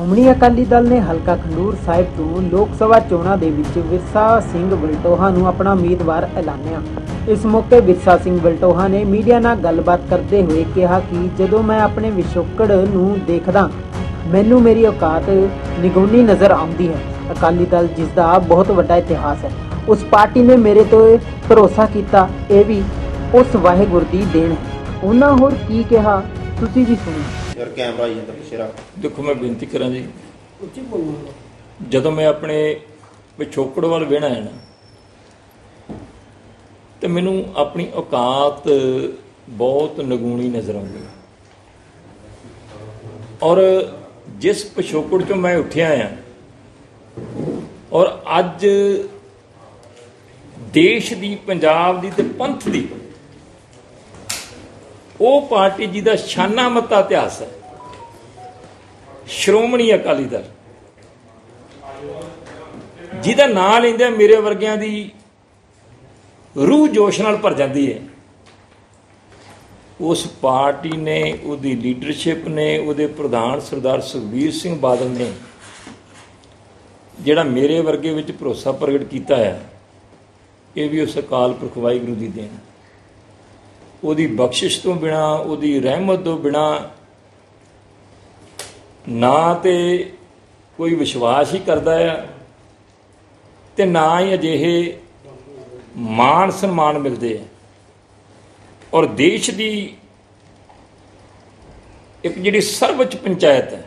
ਸ਼੍ਰੋਮਣੀ ਅਕਾਲੀ ਦਲ ਨੇ ਹਲਕਾ ਖੰਡੂਰ ਸਾਹਿਬ ਤੋਂ ਲੋਕ ਸਭਾ ਚੋਣਾਂ ਦੇ ਵਿੱਚ ਵਿਰਸਾ ਸਿੰਘ ਵਲਟੋਹਾ ਨੂੰ ਆਪਣਾ ਉਮੀਦਵਾਰ ਐਲਾਨਿਆ। ਇਸ ਮੌਕੇ ਵਿਰਸਾ ਸਿੰਘ ਬਲਟੋਹਾ ਨੇ ਮੀਡੀਆ ਨਾਲ ਗੱਲਬਾਤ ਕਰਦੇ ਹੋਏ ਕਿਹਾ ਕਿ ਜਦੋਂ ਮੈਂ ਆਪਣੇ ਵਿਸ਼ੋਕੜ ਨੂੰ ਦੇਖਦਾ, ਮੈਨੂੰ ਮੇਰੀ ਔਕਾਤ ਨਿਗੁਣੀ ਨਜ਼ਰ ਆਉਂਦੀ ਹੈ। ਅਕਾਲੀ ਦਲ ਜਿਸ ਦਾ ਬਹੁਤ ਵੱਡਾ ਇਤਿਹਾਸ ਹੈ, ਉਸ ਪਾਰਟੀ ਨੇ ਮੇਰੇ ਤੋਂ ਭਰੋਸਾ ਕੀਤਾ, ਇਹ ਵੀ ਉਸ ਵਾਹਿਗੁਰੂ ਦੀ ਦੇਣ ਹੈ। ਉਹਨਾਂ ਹੋਰ ਕੀ ਕਿਹਾ, ਤੁਸੀਂ ਵੀ ਸੁਣੋ। ਯਾਰ ਕੈਮਰਾ ਆਈ ਜਾਂਦਾ ਪਿੱਛੇ ਰੱਖ। ਦੇਖੋ ਮੈਂ ਬੇਨਤੀ ਕਰਾਂ ਜੀ। ਜਦੋਂ ਮੈਂ ਆਪਣੇ ਪਿਛੋਕੜ ਵੱਲ ਵੇਣਾ ਹੈ ਨਾ ਤੇ ਮੈਨੂੰ ਆਪਣੀ ਔਕਾਤ ਬਹੁਤ ਨਗੂਣੀ ਨਜ਼ਰ ਆਉਂਦੀ ਹੈ। ਔਰ ਜਿਸ ਪਿਛੋਕੜ ਚੋਂ ਮੈਂ ਉੱਠਿਆ ਆ ਔਰ ਅੱਜ ਦੇਸ਼ ਦੀ ਪੰਜਾਬ ਦੀ ਤੇ ਪੰਥ ਦੀ ਉਹ ਪਾਰਟੀ ਜਿਹਦਾ ਸ਼ਾਨਾ ਮੱਤਾ ਇਤਿਹਾਸ ਹੈ। ਸ਼੍ਰੋਮਣੀ ਅਕਾਲੀ ਦਲ। ਜਿਹਦਾ ਨਾਂ ਲੈਂਦੇ ਮੇਰੇ ਵਰਗਿਆਂ ਦੀ ਰੂਹ ਜੋਸ਼ ਨਾਲ ਭਰ ਜਾਂਦੀ ਹੈ। ਉਸ ਪਾਰਟੀ ਨੇ, ਉਹਦੀ ਲੀਡਰਸ਼ਿਪ ਨੇ, ਉਹਦੇ ਪ੍ਰਧਾਨ ਸਰਦਾਰ ਸੁਖਬੀਰ ਸਿੰਘ ਬਾਦਲ ਨੇ ਜਿਹੜਾ ਮੇਰੇ ਵਰਗੇ ਵਿੱਚ ਭਰੋਸਾ ਪ੍ਰਗਟ ਕੀਤਾ ਹੈ, ਇਹ ਵੀ ਉਸ ਅਕਾਲ ਪੁਰਖ ਵਾਹਿਗੁਰੂ ਦੀ ਦੇਣ। ਉਹਦੀ ਬਖਸ਼ਿਸ਼ ਤੋਂ ਬਿਨਾ, ਉਹਦੀ ਰਹਿਮਤ ਤੋਂ ਬਿਨਾ ਨਾ ਤੇ ਕੋਈ ਵਿਸ਼ਵਾਸ ਹੀ ਕਰਦਾ ਆ ਤੇ ਨਾ ਹੀ ਅਜਿਹੇ ਮਾਣ ਸਨਮਾਨ ਮਿਲਦੇ ਆ। ਔਰ ਦੇਸ਼ ਦੀ ਇੱਕ ਜਿਹੜੀ ਸਰਵਉੱਚ ਪੰਚਾਇਤ ਹੈ,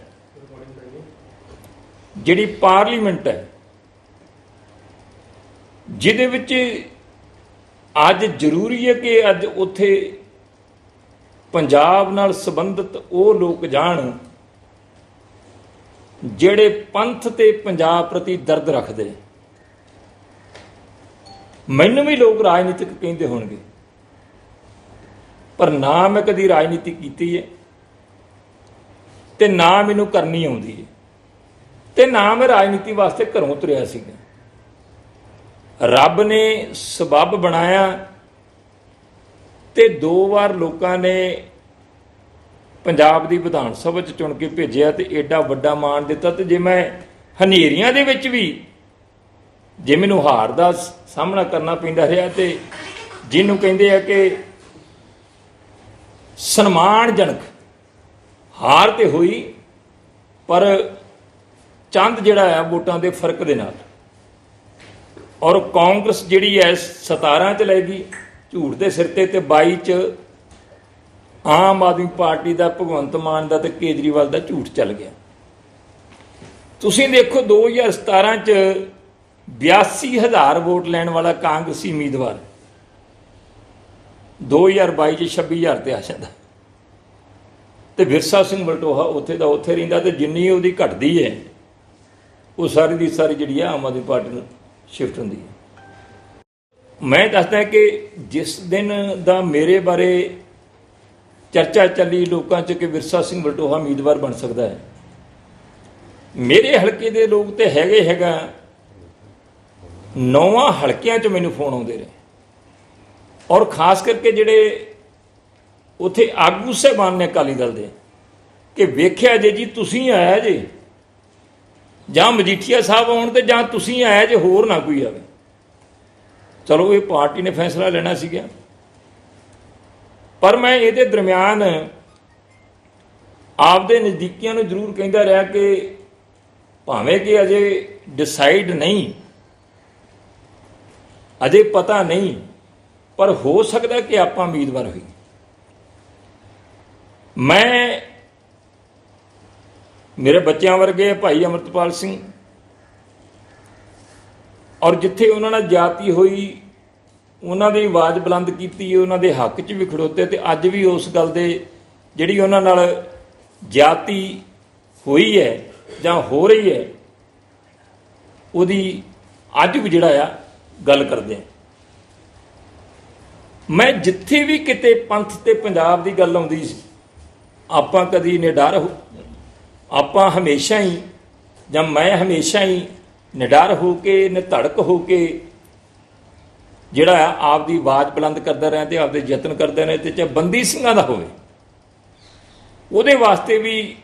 ਜਿਹੜੀ ਪਾਰਲੀਮੈਂਟ ਹੈ, ਜਿਹਦੇ ਵਿੱਚ ਅੱਜ ਜ਼ਰੂਰੀ ਹੈ ਕਿ ਅੱਜ ਉੱਥੇ ਪੰਜਾਬ ਨਾਲ ਸੰਬੰਧਿਤ ਉਹ ਲੋਕ ਜਾਣ ਜਿਹੜੇ ਪੰਥ ਤੇ ਪੰਜਾਬ ਪ੍ਰਤੀ ਦਰਦ ਰੱਖਦੇ ਮੈਨੂੰ ਵੀ ਲੋਕ ਰਾਜਨੀਤਿਕ ਕਹਿੰਦੇ ਹੋਣਗੇ, ਪਰ ਨਾ ਮੈਂ ਕਦੀ ਰਾਜਨੀਤੀ ਕੀਤੀ ਹੈ ਤੇ ਨਾ ਮੈਨੂੰ ਕਰਨੀ ਆਉਂਦੀ ਹੈ ਤੇ ਨਾ ਮੈਂ ਰਾਜਨੀਤੀ ਵਾਸਤੇ ਘਰੋਂ ਤੁਰਿਆ ਸੀਗਾ। ਰੱਬ ਨੇ ਸਬਬ ਬਣਾਇਆ ਤੇ ਦੋ ਵਾਰ ਲੋਕਾਂ ਨੇ ਪੰਜਾਬ ਦੀ ਵਿਧਾਨ ਸਭਾ ਚ ਚੁਣ ਕੇ ਭੇਜਿਆ ਤੇ ਐਡਾ ਵੱਡਾ ਮਾਣ ਦਿੱਤਾ ਤੇ ਜੇ ਮੈਂ ਹਨੇਰੀਆਂ ਦੇ ਵਿੱਚ ਵੀ ਜੇ ਮੈਨੂੰ ਹਾਰ ਦਾ ਸਾਹਮਣਾ ਕਰਨਾ ਪੈਂਦਾ ਰਿਹਾ ਤੇ ਜਿਹਨੂੰ ਕਹਿੰਦੇ ਆ ਕਿ ਸਨਮਾਨਜਨਕ ਹਾਰ ਤੇ ਹੋਈ, ਪਰ ਚੰਦ ਜਿਹੜਾ ਆ ਵੋਟਾਂ ਦੇ ਫ਼ਰਕ ਦੇ ਨਾਲ। ਔਰ ਕਾਂਗਰਸ ਜਿਹੜੀ ਹੈ 17 ਚ ਲੈ ਗਈ, ਝੂਠ ਦੇ ਸਿਰ ਤੇ ਤੇ 22 ਚ ਆਮ ਆਦਮੀ ਪਾਰਟੀ ਦਾ, ਭਗਵੰਤ ਮਾਨ ਦਾ ਤੇ ਕੇਜਰੀਵਾਲ ਦਾ ਝੂਠ ਚੱਲ ਗਿਆ। ਤੁਸੀਂ ਦੇਖੋ 2017 ਚ 82000 ਵੋਟ ਲੈਣ ਵਾਲਾ ਕਾਂਗਰਸੀ ਉਮੀਦਵਾਰ 2022 ਚ 26000 ਤੇ ਆ ਜਾਂਦਾ ਤੇ ਵਿਰਸਾ ਸਿੰਘ ਬਲਟੋਹਾ ਉੱਥੇ ਦਾ ਉੱਥੇ ਰਹਿੰਦਾ ਤੇ ਜਿੰਨੀ ਉਹਦੀ ਘਟਦੀ ਹੈ ਉਹ ਸਾਰੀ ਦੀ ਸਾਰੀ ਜਿਹੜੀ ਆ ਆਮ ਆਦਮੀ ਪਾਰਟੀ ਨੂੰ ਸ਼ਿਫਟ ਹੁੰਦੀ ਹੈ। ਮੈਂ ਦੱਸਦਾ ਕਿ ਜਿਸ ਦਿਨ ਦਾ ਮੇਰੇ ਬਾਰੇ ਚਰਚਾ ਚੱਲੀ ਲੋਕਾਂ 'ਚ ਕਿ ਵਿਰਸਾ ਸਿੰਘ ਬਲਟੋਹਾ ਉਮੀਦਵਾਰ ਬਣ ਸਕਦਾ ਹੈ, ਮੇਰੇ ਹਲਕੇ ਦੇ ਲੋਕ ਤੇ ਹੈਗੇ ਹੈਗਾ ਨੌਵਾਂ ਹਲਕਿਆਂ 'ਚ ਮੈਨੂੰ ਫੋਨ ਆਉਂਦੇ ਰਹੇ ਔਰ ਖਾਸ ਕਰਕੇ ਜਿਹੜੇ ਉਥੇ ਆਗੂ ਸਹਿਬਾਨ ਨੇ ਅਕਾਲੀ ਦਲ ਦੇ, ਕਿ ਵੇਖਿਆ ਜੇ ਜੀ ਤੁਸੀਂ ਆਇਆ ਜੇ ਜਾਂ ਮਜੀਠੀਆ ਸਾਹਿਬ ਆਉਣ ਤੇ ਜਾਂ ਤੁਸੀਂ ਆਇਆ ਜੇ ਹੋਰ ਨਾ ਕੋਈ ਆਵੇ। ਚਲੋ, ਇਹ ਪਾਰਟੀ ਨੇ ਫੈਸਲਾ ਲੈਣਾ ਸੀਗਾ। ਪਰ ਮੈਂ ਇਹਦੇ ਦਰਮਿਆਨ ਆਪਦੇ ਨਜ਼ਦੀਕੀਆਂ ਨੂੰ ਜ਼ਰੂਰ ਕਹਿੰਦਾ ਰਿਹਾ ਕਿ ਭਾਵੇਂ ਕਿ ਅਜੇ ਡਿਸਾਈਡ ਨਹੀਂ, ਅਜੇ ਪਤਾ ਨਹੀਂ, ਪਰ ਹੋ ਸਕਦਾ ਕਿ ਆਪਾਂ ਉਮੀਦਵਾਰ ਹੋਈ ਮੈਂ ਮੇਰੇ ਬੱਚਿਆਂ ਵਰਗੇ ਭਾਈ ਅਮਰਤਪਾਲ ਸਿੰਘ। ਔਰ ਜਿੱਥੇ ਉਹਨਾਂ ਨਾਲ ਜਾਤੀ ਹੋਈ, ਉਹਨਾਂ ਦੀ ਆਵਾਜ਼ ਬੁਲੰਦ ਕੀਤੀ, ਉਹਨਾਂ ਦੇ ਹੱਕ 'ਚ ਵੀ ਖੜੋਤੇ ਤੇ ਅੱਜ ਵੀ ਉਸ ਗੱਲ ਦੇ ਜਿਹੜੀ ਉਹਨਾਂ ਨਾਲ ਜਾਤੀ ਹੋਈ ਹੈ ਜਾਂ ਹੋ ਰਹੀ ਹੈ, ਉਹਦੀ ਅੱਜ ਵੀ ਜਿਹੜਾ ਆ ਗੱਲ ਕਰਦੇ ਆ। ਮੈਂ ਜਿੱਥੇ ਵੀ ਕਿਤੇ ਪੰਥ ਤੇ ਪੰਜਾਬ ਦੀ ਗੱਲ ਆਉਂਦੀ ਸੀ, ਆਪਾਂ ਕਦੀ ਨਿਡਰ ਹੋ ਆਪਾਂ ਹਮੇਸ਼ਾ ਹੀ ਜਾਂ ਮੈਂ ਹਮੇਸ਼ਾ ਹੀ ਨਿਡਰ ਹੋ ਕੇ, ਨਿਧੜਕ ਹੋ ਕੇ ਜਿਹੜਾ ਆ ਆਪਦੀ ਆਵਾਜ਼ ਬੁਲੰਦ ਕਰਦਾ ਰਿਹਾ ਤੇ ਆਪਦੇ ਯਤਨ ਕਰਦਾ ਰਿਹਾ ਤੇ ਚਾਹੇ ਬੰਦੀ ਸਿੰਘਾਂ ਦਾ ਹੋਵੇ। ਉਹਦੇ ਵਾਸਤੇ ਵੀ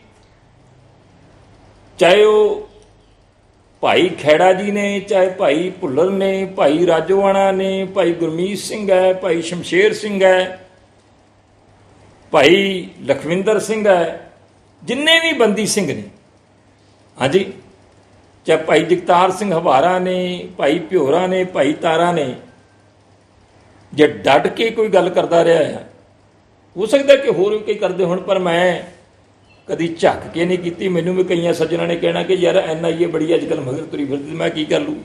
ਚਾਹੇ ਉਹ ਭਾਈ ਖੈੜਾ ਜੀ ਨੇ, ਚਾਹੇ ਭਾਈ ਭੁੱਲਰ ਨੇ, ਭਾਈ ਰਾਜੋਆਣਾ ਨੇ, ਭਾਈ ਗੁਰਮੀਤ ਸਿੰਘ ਹੈ, ਭਾਈ ਸ਼ਮਸ਼ੇਰ ਸਿੰਘ ਹੈ, ਭਾਈ ਲਖਵਿੰਦਰ ਸਿੰਘ ਹੈ ਜਿੰਨੇ ਵੀ ਬੰਦੀ ਸਿੰਘ ਨੇ। ਹਾਂਜੀ। ਚਾਹੇ ਭਾਈ ਜਗਤਾਰ ਸਿੰਘ ਹਵਾਰਾ ਨੇ, ਭਾਈ ਭਿਓਰਾ ਨੇ, ਭਾਈ ਤਾਰਾ ਨੇ, ਜੇ ਡਟ ਕੇ ਕੋਈ ਗੱਲ ਕਰਦਾ ਰਿਹਾ ਹੈ, ਹੋ ਸਕਦਾ ਕਿ ਹੋਰ ਵੀ ਕਈ ਕਰਦੇ ਹੋਣ, ਪਰ ਮੈਂ ਕਦੀ ਝੱਕ ਕੇ ਨਹੀਂ ਕੀਤੀ। ਮੈਨੂੰ ਵੀ ਕਈਆਂ ਸੱਜਣਾ ਨੇ ਕਹਿਣਾ ਕਿ ਯਾਰ ਐਨਆਈਏ ਬੜੀ ਅੱਜ ਕੱਲ ਮਗਰ ਤੁਰੀ ਫਿਰਦੀ, ਮੈਂ ਕੀ ਕਰ ਲੂ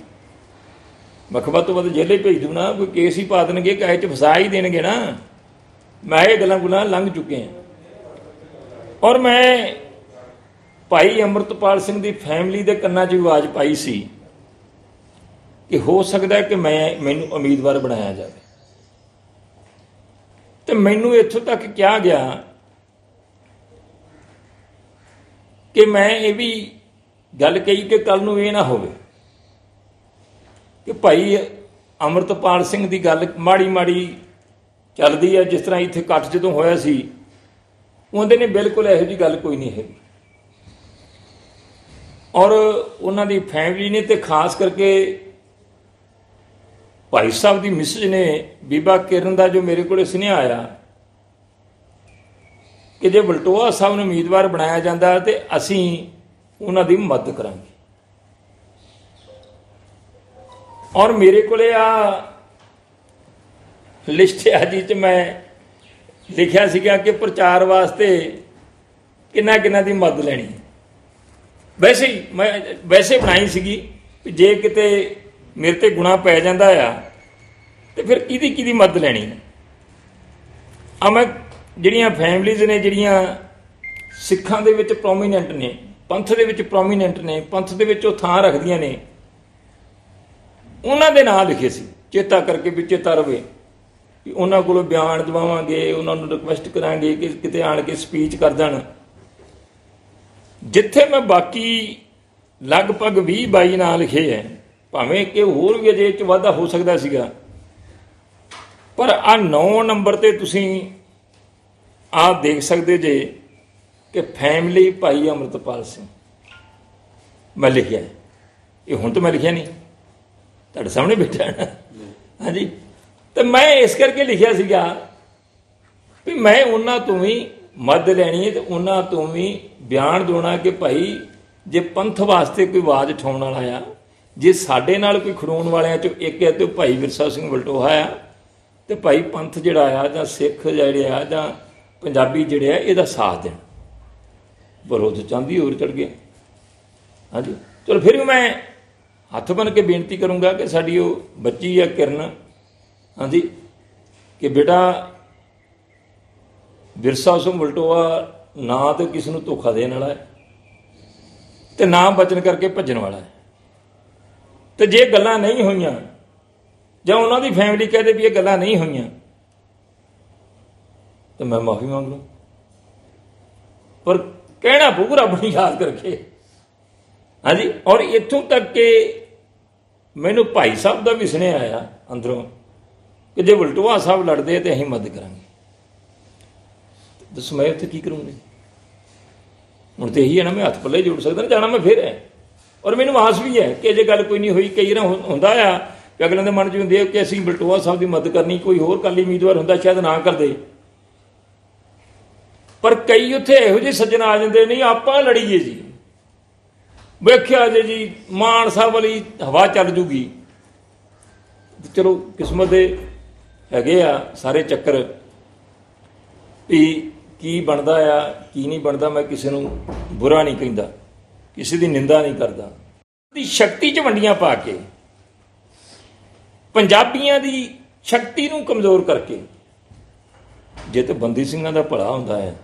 ਮਖਬਾ ਤੋਂ ਵੱਧ ਜੇਲੇ ਭੇਜ ਦੂ ਨਾ, ਕੋਈ ਕੇਸ ਹੀ ਪਾ ਦੇਣਗੇ ਕਾਹੇ ਚ ਫਸਾ ਹੀ ਦੇਣਗੇ ਨਾ। ਮੈਂ ਇਹ ਗੱਲਾਂ ਗੁਲਾਂ ਲੰਘ ਚੁੱਕੇ ਹਾਂ ਔਰ ਮੈਂ ਭਾਈ ਅਮਰਤਪਾਲ ਸਿੰਘ ਦੀ ਫੈਮਿਲੀ ਦੇ ਕੰਨਾਂ 'ਚ ਵੀ ਆਵਾਜ਼ ਪਾਈ ਸੀ ਕਿ ਹੋ ਸਕਦਾ ਹੈ ਕਿ ਮੈਂ ਮੈਨੂੰ ਉਮੀਦਵਾਰ ਬਣਾਇਆ ਜਾਵੇ। ਤੇ ਮੈਨੂੰ ਇੱਥੋਂ ਤੱਕ ਕਿਹਾ ਗਿਆ ਕਿ ਮੈਂ ਇਹ ਵੀ ਗੱਲ ਕਹੀ ਕਿ ਕੱਲ ਨੂੰ ਇਹ ਨਾ ਹੋਵੇ ਕਿ ਭਾਈ ਅਮਰਤਪਾਲ ਸਿੰਘ ਦੀ ਗੱਲ ਮਾੜੀ ਮਾੜੀ ਚੱਲਦੀ ਹੈ, ਜਿਸ ਤਰ੍ਹਾਂ ਇੱਥੇ ਇਕੱਠ ਜਦੋਂ ਹੋਇਆ ਸੀ ਉਹਦੇ ਨੇ ਬਿਲਕੁਲ ਇਹੋ ਜੀ ਗੱਲ ਕੋਈ ਨਹੀਂ ਹੈਗੀ। ਔਰ ਉਹਨਾਂ ਦੀ ਫੈਮਿਲੀ ਨੇ ਤੇ ਖਾਸ ਕਰਕੇ ਭਾਈ ਸਾਹਿਬ ਦੀ ਮਿਸਜ ਨੇ, ਬੀਬਾ ਕਿਰਨ ਦਾ ਜੋ ਮੇਰੇ ਕੋਲੇ ਸੁਨੇਹਾ ਆਇਆ ਕਿ ਜੇ ਬਲਟੋਆ ਸਾਹਿਬ ਨੂੰ ਉਮੀਦਵਾਰ ਬਣਾਇਆ ਜਾਂਦਾ ਤੇ ਅਸੀਂ ਉਹਨਾਂ ਦੀ ਮਦਦ ਕਰਾਂਗੇ। ਔਰ ਮੇਰੇ ਕੋਲੇ ਆ ਲਿਸਟ ਆ ਜੀ ਚ ਮੈਂ ਲਿਖਿਆ ਸੀਗਾ ਕਿ ਪ੍ਰਚਾਰ ਵਾਸਤੇ ਕਿੰਨਾ ਕਿੰਨਾ ਦੀ ਮਦਦ ਲੈਣੀ ਹੈ। ਵੈਸੇ ਹੀ ਮੈਂ, ਵੈਸੇ ਬਣਾਈ ਸੀਗੀ ਕਿ ਜੇ ਕਿਤੇ ਮੇਰੇ ਤੇ ਗੁਣਾ ਪੈ ਜਾਂਦਾ ਆ, ਤੇ ਫਿਰ ਕਿਹਦੀ ਕਿਹਦੀ ਮਦਦ ਲੈਣੀ ਹੈ। ਆ ਮੈਂ ਜਿਹੜੀਆਂ ਫੈਮਲੀਜ਼ ਨੇ ਜਿਹੜੀਆਂ ਸਿੱਖਾਂ ਦੇ ਵਿੱਚ ਪ੍ਰੋਮੀਨੈਂਟ ਨੇ, ਪੰਥ ਦੇ ਵਿੱਚ ਪ੍ਰੋਮੀਨੈਂਟ ਨੇ, ਪੰਥ ਦੇ ਵਿੱਚ ਉਹ ਥਾਂ ਰੱਖਦੀਆਂ ਨੇ, ਉਹਨਾਂ ਦੇ ਨਾਂ ਲਿਖੇ ਸੀ, ਚੇਤਾ ਕਰਕੇ ਵੀ ਚੇਤਾ ਰਵੇ। ਉਹਨਾਂ ਕੋਲੋਂ ਬਿਆਨ ਦਵਾਵਾਂਗੇ ਉਹਨਾਂ ਨੂੰ ਰਿਕੁਐਸਟ ਕਰਾਂਗੇ ਕਿ ਕਿਤੇ ਆਣ ਕੇ ਸਪੀਚ ਕਰ ਦੇਣ ਜਿੱਥੇ ਮੈਂ ਬਾਕੀ ਲਗਭਗ 20 22 ਨਾਂ ਲਿਖੇ ਐ ਭਾਵੇਂ ਕਿ ਹੋਰ ਵੀ ਅਜੇ ਚ ਵਾਧਾ ਹੋ ਸਕਦਾ ਸੀਗਾ। ਪਰ ਆ 9 ਨੰਬਰ ਤੇ ਤੁਸੀਂ ਆ ਦੇਖ ਸਕਦੇ ਜੇ ਕਿ ਫੈਮਿਲੀ ਭਾਈ ਅਮਰਤਪਾਲ ਸਿੰਘ। ਮੈਂ ਲਿਖਿਆ। ਇਹ ਹੁਣ ਤਾਂ ਮੈਂ ਲਿਖਿਆ ਨਹੀਂ। ਤੁਹਾਡੇ ਸਾਹਮਣੇ ਬੈਠਾ ਹਾਂਜੀ। ਤੇ ਮੈਂ ਇਸ ਕਰਕੇ ਲਿਖਿਆ ਸੀਗਾ ਵੀ ਮੈਂ ਉਹਨਾਂ ਤੋਂ ਵੀ ਮਦਦ ਲੈਣੀ ਹੈ ਤੇ ਉਹਨਾਂ ਤੋਂ ਵੀ ਬਿਆਨ ਦੇਣਾ ਕਿ ਭਾਈ ਜੇ ਪੰਥ ਵਾਸਤੇ ਕੋਈ ਆਵਾਜ਼ ਉਠਾਉਣ ਵਾਲਾ ਆ, ਜੇ ਸਾਡੇ ਨਾਲ ਕੋਈ ਖੜੋਣ ਵਾਲਿਆਂ ਚੋਂ ਇੱਕ ਹੈ ਤੇ ਉਹ ਭਾਈ ਵਿਰਸਾ ਸਿੰਘ ਵਲਟੋਹਾ ਆ, ਤੇ ਭਾਈ ਪੰਥ ਜਿਹੜਾ ਆ ਜਾਂ ਸਿੱਖ ਜਿਹੜੇ ਆ ਜਾਂ ਪੰਜਾਬੀ ਜਿਹੜੇ ਆ, ਇਹਦਾ ਸਾਥ ਦੇਣ। ਪਰ ਉਹ ਚਾਹੁੰਦੀ ਹੋਰ ਚੜ ਗਿਆ ਹਾਂਜੀ। ਚਲੋ ਫਿਰ ਵੀ ਮੈਂ ਹੱਥ ਬਨ ਕੇ ਬੇਨਤੀ ਕਰੂੰਗਾ ਕਿ ਸਾਡੀ ਉਹ ਬੱਚੀ ਆ ਕਿਰਨ ਹਾਂਜੀ, ਕਿ ਬੇਟਾ, ਵਿਰਸਾ ਸਿੰਘ ਮਲਟੋਆ ਨਾ ਤੇ ਕਿਸ ਨੂੰ ਧੋਖਾ ਦੇਣ ਵਾਲਾ ਹੈ, ਤੇ ਨਾ ਬਚਨ ਕਰਕੇ ਭੱਜਣ ਵਾਲਾ ਹੈ। ਤੇ ਜੇ ਗੱਲਾਂ ਨਹੀਂ ਹੋਈਆਂ, ਜਾਂ ਉਹਨਾਂ ਦੀ ਫੈਮਿਲੀ ਕਹਦੇ ਵੀ ਇਹ ਗੱਲਾਂ ਨਹੀਂ ਹੋਈਆਂ, ਤਾਂ ਮੈਂ ਮਾਫੀ ਮੰਗ ਲੂੰ ਪਰ ਕਹਿਣਾ ਪਊ ਰੱਬ ਨੂੰ ਯਾਦ ਕਰਕੇ। ਹਾਂਜੀ, ਔਰ ਇੱਥੋਂ ਤੱਕ ਕਿ ਮੈਨੂੰ ਭਾਈ ਸਾਹਿਬ ਦਾ ਵੀ ਸੁਨੇਹਾ ਆਇਆ ਅੰਦਰੋਂ। ਕਿ ਜੇ ਬਲਟੋਆ ਸਾਹਿਬ ਲੜਦੇ ਤੇ ਅਸੀਂ ਮਦਦ ਕਰਾਂਗੇ। ਦੱਸੋ ਮੈਂ ਉੱਥੇ ਕੀ ਕਰੂੰਗੀ? ਹੁਣ ਤੇ ਇਹੀ ਹੈ ਨਾ, ਮੈਂ ਹੱਥ ਪੱਲੇ ਜੋੜ ਸਕਦਾ ਜਾਣਾ ਮੈਂ ਫਿਰ ਹੈ। ਔਰ ਮੈਨੂੰ ਆਸ ਵੀ ਹੈ ਕਿ ਜੇ ਗੱਲ ਕੋਈ ਨਹੀਂ ਹੋਈ, ਕਈ ਵਾਰ ਹੁੰਦਾ ਆ ਕਿ ਅਗਲੇ ਦੇ ਮਨ 'ਚ ਹੁੰਦੀ ਹੈ ਕਿ ਅਸੀਂ ਬਲਟੋਆ ਸਾਹਿਬ ਦੀ ਮਦਦ ਕਰਨੀ, ਕੋਈ ਹੋਰ ਕਾਲੀ ਉਮੀਦਵਾਰ ਹੁੰਦਾ, ਸ਼ਾਇਦ ਨਾ ਕਰਦੇ। ਪਰ ਕਈ ਉੱਥੇ ਇਹੋ ਜਿਹੇ ਸੱਜਣ ਆ ਜਾਂਦੇ ਨਹੀਂ ਆਪਾਂ ਲੜੀਏ ਜੀ। ਵੇਖਿਆ ਜੇ ਜੀ, ਮਾਨ ਸਾਹਿਬ ਵਾਲੀ ਹਵਾ ਚੱਲ ਜੂਗੀ। ਚਲੋ, ਕਿਸਮਤ ਦੇ ਹੈਗੇ ਆ ਸਾਰੇ ਚੱਕਰ ਵੀ ਕੀ ਬਣਦਾ ਆ, ਕੀ ਨਹੀਂ ਬਣਦਾ, ਮੈਂ ਕਿਸੇ ਨੂੰ ਬੁਰਾ ਨਹੀਂ ਕਹਿੰਦਾ, ਕਿਸੇ ਦੀ ਨਿੰਦਾ ਨਹੀਂ ਕਰਦਾ। ਦੀ ਸ਼ਕਤੀ 'ਚ ਵੰਡੀਆਂ ਪਾ ਕੇ, ਪੰਜਾਬੀਆਂ ਦੀ ਸ਼ਕਤੀ ਨੂੰ ਕਮਜ਼ੋਰ ਕਰਕੇ, ਜੇ ਤੇ ਬੰਦੀ ਸਿੰਘਾਂ ਦਾ ਭਲਾ ਹੁੰਦਾ ਹੈ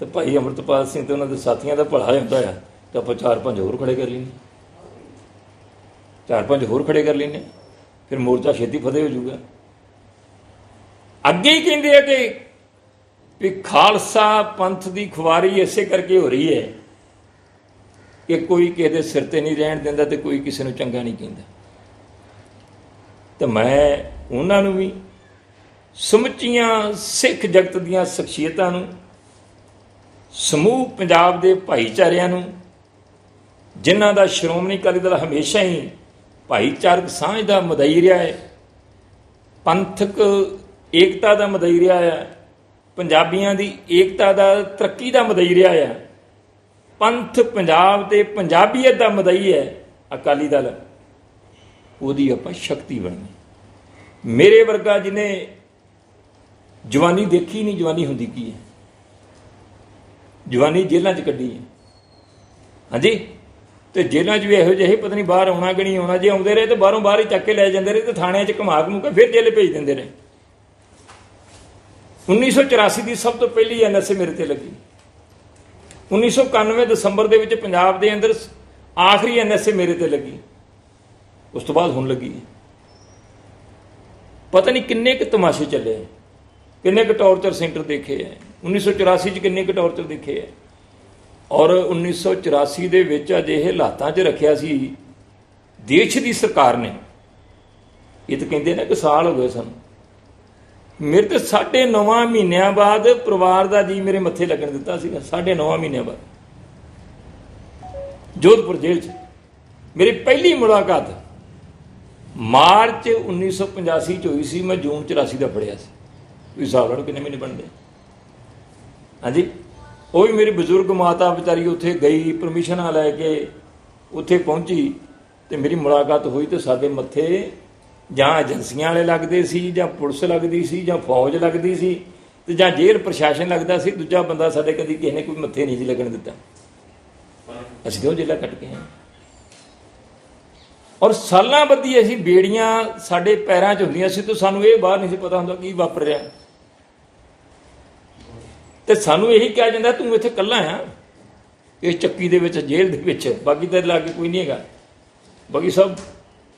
ਤੇ ਭਾਈ ਅਮਰਤਪਾਲ ਸਿੰਘ ਤੇ ਉਹਨਾਂ ਦੇ ਸਾਥੀਆਂ ਦਾ ਭਲਾ ਹੁੰਦਾ ਆ, ਤਾਂ ਆਪਾਂ ਚਾਰ ਪੰਜ ਹੋਰ ਖੜੇ ਕਰ ਲੈਂਦੇ। ਚਾਰ ਪੰਜ ਹੋਰ ਖੜੇ ਕਰ ਲੈਂਦੇ, ਫਿਰ ਮੋਰਚਾ ਛੇਤੀ ਫਤਿਹ ਹੋ ਜਾਊਗਾ। ਅੱਗੇ ਹੀ ਕਹਿੰਦੇ ਆ ਕਿ ਵੀ ਖਾਲਸਾ ਪੰਥ ਦੀ ਖੁਆਰੀ ਇਸੇ ਕਰਕੇ ਹੋ ਰਹੀ ਹੈ ਕਿ ਕੋਈ ਕਿਸੇ ਦੇ ਸਿਰ ਤੇ ਨਹੀਂ ਰਹਿਣ ਦਿੰਦਾ ਤੇ ਕੋਈ ਕਿਸੇ ਨੂੰ ਚੰਗਾ ਨਹੀਂ ਕਹਿੰਦਾ। ਤੇ ਮੈਂ ਉਹਨਾਂ ਨੂੰ ਵੀ ਸਮੁੱਚੀਆਂ ਸਿੱਖ ਜਗਤ ਦੀਆਂ ਸ਼ਖਸੀਅਤਾਂ ਨੂੰ, ਸਮੂਹ ਪੰਜਾਬ ਦੇ ਭਾਈਚਾਰਿਆਂ ਨੂੰ, ਜਿਨ੍ਹਾਂ ਦਾ ਸ਼੍ਰੋਮਣੀ ਅਕਾਲੀ ਦਲ ਹਮੇਸ਼ਾ ਹੀ ਭਾਈਚਾਰਕ ਸਾਂਝ ਦਾ ਮਦਈ ਰਿਹਾ ਹੈ, ਪੰਥਕ ਏਕਤਾ ਦਾ ਮਦਈ ਰਿਹਾ ਹੈ ਪੰਜਾਬੀਆਂ ਦੀ ਏਕਤਾ ਦਾ, ਤਰੱਕੀ ਦਾ ਮਦਈ ਰਿਹਾ ਹੈ ਪੰਥ ਪੰਜਾਬ ਤੇ ਪੰਜਾਬੀਅਤ ਦਾ ਮਦਈ ਹੈ, ਅਕਾਲੀ ਦਲ। ਉਹਦੀ ਆਪਾਂ ਸ਼ਕਤੀ ਬਣਨੀ ਮੇਰੇ ਵਰਗਾ ਜਿਹਨੇ ਜਵਾਨੀ ਦੇਖੀ ਨਹੀਂ, ਜਵਾਨੀ ਹੁੰਦੀ ਕੀ ਹੈ? ਜਵਾਨੀ ਜੇਲ੍ਹਾਂ 'ਚ ਕੱਢੀ ਹੈ। ਹਾਂਜੀ? ਤੇ ਜੇਲ੍ਹਾਂ 'ਚ ਵੀ ਇਹੋ ਜਿਹੇ, ਪਤਾ ਨਹੀਂ ਬਾਹਰ ਆਉਣਾ ਕਿ ਨਹੀਂ ਆਉਣਾ, ਜੇ ਆਉਂਦੇ ਰਹੇ ਤੇ ਬਾਹਰੋਂ ਬਾਹਰ ਹੀ ਚੱਕ ਕੇ ਲੈ ਜਾਂਦੇ ਰਹੇ ਤੇ ਥਾਣਿਆਂ 'ਚ ਘੁਮਾ ਘਮੂ ਕੇ ਫਿਰ ਜੇਲ੍ਹ ਭੇਜ ਦਿੰਦੇ ਰਹੇ। 1984 ਦੀ ਸਭ ਤੋਂ ਪਹਿਲੀ ਐਨਐਸਏ ਮੇਰੇ ਤੇ ਲੱਗੀ। 1991 ਦਸੰਬਰ ਦੇ ਵਿੱਚ ਪੰਜਾਬ ਦੇ ਅੰਦਰ ਆਖਰੀ ਐਨਐਸਏ ਮੇਰੇ ਤੇ ਲੱਗੀ। ਉਸ ਤੋਂ ਬਾਅਦ ਹੁਣ ਲੱਗੀ ਪਤਾ ਨਹੀਂ ਕਿੰਨੇ ਕੁ ਤਮਾਸ਼ੇ ਚੱਲੇ ਕਿੰਨੇ ਕੁ ਟੌਰਚਰ ਸੈਂਟਰ ਦੇਖੇ ਹੈ। 1984 ਚ ਕਿੰਨੇ ਕੁ ਟੌਰਚਰ ਦੇਖੇ ਹੈ। ਔਰ 1984 ਦੇ ਵਿੱਚ ਅਜਿਹੇ ਹਾਲਾਤਾਂ 'ਚ ਰੱਖਿਆ ਸੀ ਦੇਸ਼ ਦੀ ਸਰਕਾਰ ਨੇ। ਇਹ ਤਾਂ ਕਹਿੰਦੇ ਨੇ ਕਿ ਸਾਲ ਹੋ ਗਏ ਸਾਨੂੰ। ਮੇਰੇ ਤੇ ਸਾਢੇ ਨੌਵਾਂ ਮਹੀਨਿਆਂ ਬਾਅਦ ਪਰਿਵਾਰ ਦਾ ਜੀ ਮੇਰੇ ਮੱਥੇ ਲੱਗਣ ਦਿੱਤਾ ਸੀਗਾ, ਸਾਢੇ ਨੌਵਾਂ ਮਹੀਨਿਆਂ ਬਾਅਦ। ਜੋਧਪੁਰ ਜੇਲ੍ਹ 'ਚ। ਮੇਰੀ ਪਹਿਲੀ ਮੁਲਾਕਾਤ ਮਾਰਚ 1985 ਚ ਹੋਈ ਸੀ, ਮੈਂ ਜੂਨ 84 ਦਾ ਫੜਿਆ ਸੀ। ਤੁਸੀਂ ਹਿਸਾਬ ਲਾ ਕਿੰਨੇ ਮਹੀਨੇ ਬਣਦੇ ਹਾਂਜੀ, ਉਹ ਵੀ ਮੇਰੀ ਬਜ਼ੁਰਗ ਮਾਤਾ ਵਿਚਾਰੀ ਉੱਥੇ ਗਈ ਪਰਮਿਸ਼ਨਾਂ ਲੈ ਕੇ ਉੱਥੇ ਪਹੁੰਚੀ ਤੇ ਮੇਰੀ ਮੁਲਾਕਾਤ ਹੋਈ ਤੇ ਸਾਡੇ ਮੱਥੇ ਜਾਂ ਏਜੰਸੀਆਂ ਵਾਲੇ ਲੱਗਦੇ ਸੀ, ਜਾਂ ਪੁਲਿਸ ਲੱਗਦੀ ਸੀ, ਜਾਂ ਫੌਜ ਲੱਗਦੀ ਸੀ, ਤੇ ਜਾਂ ਜੇਲ੍ਹ ਪ੍ਰਸ਼ਾਸਨ ਲੱਗਦਾ ਸੀ, ਦੂਜਾ ਬੰਦਾ ਸਾਡੇ ਕਦੀ ਕਿਸੇ ਨੇ ਕੋਈ ਮੱਥੇ ਨਹੀਂ ਸੀ ਲੱਗਣ ਦਿੱਤਾ। ਅਸੀਂ ਕਿਉਂ ਜੇਲ੍ਹਾਂ ਕੱਟ ਕੇ ਆਏ? ਔਰ ਸਾਲਾਂ ਬੱਧੀ ਅਸੀਂ ਬੇੜੀਆਂ ਸਾਡੇ ਪੈਰਾਂ 'ਚ ਹੁੰਦੀਆਂ ਸੀ, ਤੇ ਸਾਨੂੰ ਇਹ ਬਾਹਰ ਨਹੀਂ ਸੀ ਪਤਾ ਹੁੰਦਾ ਕੀ ਵਾਪਰ ਰਿਹਾ ਤੇ ਸਾਨੂੰ ਇਹੀ ਕਿਹਾ ਜਾਂਦਾ, ਤੂੰ ਇੱਥੇ ਇਕੱਲਾ ਆ। ਇਸ ਚੱਕੀ ਦੇ ਵਿੱਚ, ਜੇਲ੍ਹ ਦੇ ਵਿੱਚ, ਬਾਕੀ ਤੇਰੇ ਲਾਗੇ ਕੋਈ ਨਹੀਂ ਹੈਗਾ। ਬਾਕੀ ਸਭ